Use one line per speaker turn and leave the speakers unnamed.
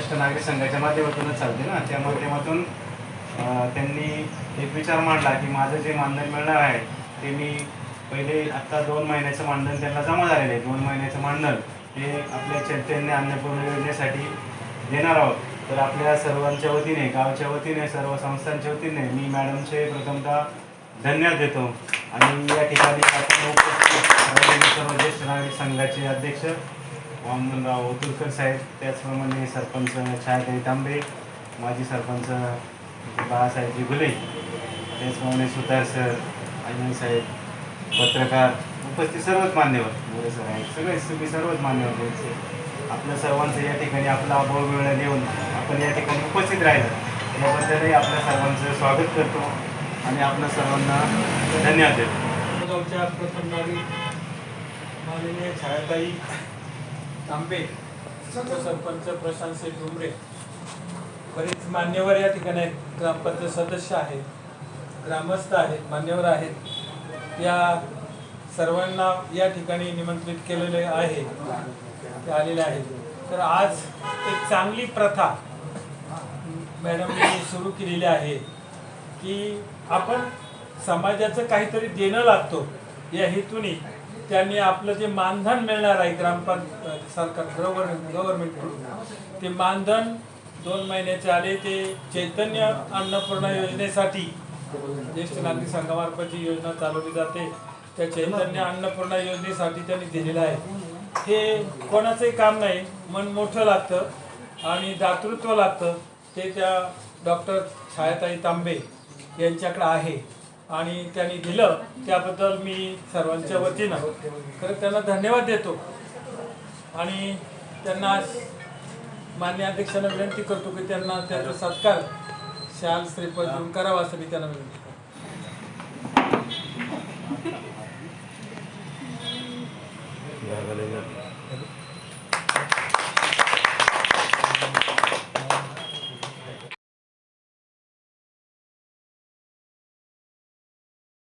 ज्येष्ठ नागरिक संघाच्या माध्यमातूनच चालते ना. त्या माध्यमातून त्यांनी एक विचार मांडला की माझं जे मानधन मिळणार आहे ते मी पहिले आत्ता दोन महिन्याचं मानधन त्यांना जमा झालेलं आहे. दोन महिन्याचं मानधन हे आपल्या चैतन्य अन्नपूर्ण योजनेसाठी देणार आहोत. तर आपल्या सर्वांच्या वतीने गावच्या वतीने सर्व संस्थांच्या वतीने मी मॅडमचे प्रथमतः धन्यवाद देतो. आणि या ठिकाणी आपण सर्व ज्येष्ठ नागरिक संघाचे अध्यक्ष वामनराव ओतुरकर साहेब त्याचप्रमाणे सरपंच छायाताई तांबे माजी सरपंच बाळासाहेबजी गुले त्याचप्रमाणे सुतार सर अजून साहेब पत्रकार उपस्थित सर्वच मान्यवर मोरे सर आहेत. सगळे तुम्ही सर्वच मान्यवर बोलचे आपल्या सर्वांचं या ठिकाणी आपला अभाव वेळ देऊन आपण या ठिकाणी उपस्थित राहिलं. याबद्दलही आपल्या सर्वांचं स्वागत करतो आणि आपल्या सर्वांना धन्यवाद देतो.
गावच्या प्रथम नागरिक माननीय छायाताई तांबे सरपंच प्रशांत सिंग डुमरे. बरेच मान्यवर या ठिकाणी आहेत. ग्रामपंचायत सदस्य आहेत. ग्रामस्थ आहेत मान्यवर आहेत. या सर्वांना या ठिकाणी निमंत्रित केलेले आहे. ते आलेले आहेत. तर आज एक चांगली प्रथा मॅडमने सुरू केलेली आहे की आपण समाजाचं काहीतरी देणं लागतो. या हेतूने त्यांनी आपलं जे मानधन मिळणार आहे ग्रामपंचायत सरकार गव्हर्नमेंट गव्हर्नमेंट ते मानधन दोन महिन्याचे आले ते चैतन्य अन्नपूर्णा योजनेसाठी ज्येष्ठ नागरिक संघामार्फत जी योजना चालवली जाते त्या चैतन्य अन्नपूर्णा योजनेसाठी त्यांनी दिलेलं आहे. हे कोणाचंही काम नाही मन मोठं लागतं आणि दातृत्व लागतं ते त्या डॉक्टर छायाताई तांबे यांच्याकडे आहे. आणि त्यांनी दिलं त्याबद्दल मी सर्वांच्या वतीनं खरं त्यांना धन्यवाद देतो. आणि त्यांना मान्य अध्यक्षांना विनंती करतो की त्यांना त्यांचा सत्कार शाल श्रीपद देऊन करावा असं मी त्यांना विनंती करतो.